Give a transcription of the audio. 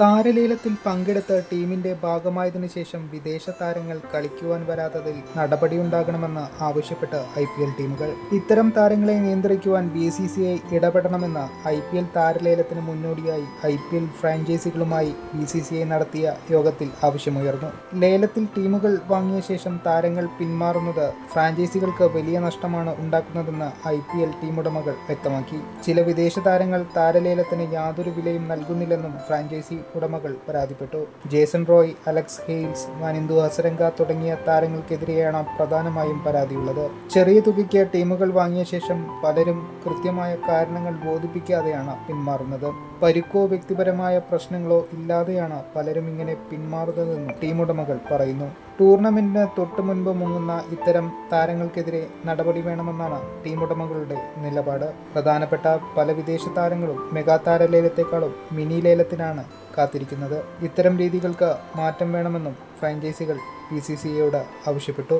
താരലേലത്തിൽ പങ്കെടുത്ത് ടീമിന്റെ ഭാഗമായതിനു ശേഷം വിദേശ താരങ്ങൾ കളിക്കുവാൻ വരാത്തതിൽ നടപടിയുണ്ടാകണമെന്ന് ആവശ്യപ്പെട്ട് ഐ പി എൽ ടീമുകൾ. ഇത്തരം താരങ്ങളെ നിയന്ത്രിക്കുവാൻ ബി സി സി ഐ ഇടപെടണമെന്ന് ഐ പി എൽ താരലേലത്തിന് മുന്നോടിയായി ഐ പി എൽ ഫ്രാഞ്ചൈസികളുമായി ബി സി സി ഐ നടത്തിയ യോഗത്തിൽ ആവശ്യമുയർന്നു. ലേലത്തിൽ ടീമുകൾ വാങ്ങിയ ശേഷം താരങ്ങൾ പിന്മാറുന്നത് ഫ്രാഞ്ചൈസികൾക്ക് വലിയ നഷ്ടമാണ് ഉണ്ടാക്കുന്നതെന്ന് ഐ പി എൽ ടീമുടമകൾ വ്യക്തമാക്കി. ചില വിദേശ താരങ്ങൾ താരലേലത്തിന് യാതൊരു വിലയും നൽകുന്നില്ലെന്നും ഫ്രാഞ്ചൈസി ഉടമകൾ പരാതിപ്പെട്ടു. Jason Roy Alex Hales Wanindu Hasaranga തുടങ്ങിയ താരങ്ങൾക്കെതിരെയാണ് പ്രധാനമായും പരാതിയുള്ളത്. ചെറിയ തുകയ്ക്ക് ടീമുകൾ വാങ്ങിയ ശേഷം പലരും കൃത്യമായ കാരണങ്ങൾ ബോധിപ്പിക്കാതെയാണ് പിന്മാറുന്നത്. പരുക്കോ വ്യക്തിപരമായ പ്രശ്നങ്ങളോ ഇല്ലാതെയാണ് പലരും ഇങ്ങനെ പിന്മാറുന്നതെന്നും ടീമുടമകൾ പറയുന്നു. ടൂർണമെന്റിന് തൊട്ടു മുൻപ് മുങ്ങുന്ന ഇത്തരം താരങ്ങൾക്കെതിരെ നടപടി വേണമെന്നാണ് ടീമുടമകളുടെ നിലപാട്. പ്രധാനപ്പെട്ട പല വിദേശ താരങ്ങളും മെഗാ താര ലേലത്തെക്കാളും മിനി ലേലത്തിനാണ് കാത്തിരിക്കുന്നത്. ഇത്തരം രീതികൾക്ക് മാറ്റം വേണമെന്നും ഫ്രാഞ്ചൈസികൾ ബി സി സി ആവശ്യപ്പെട്ടു.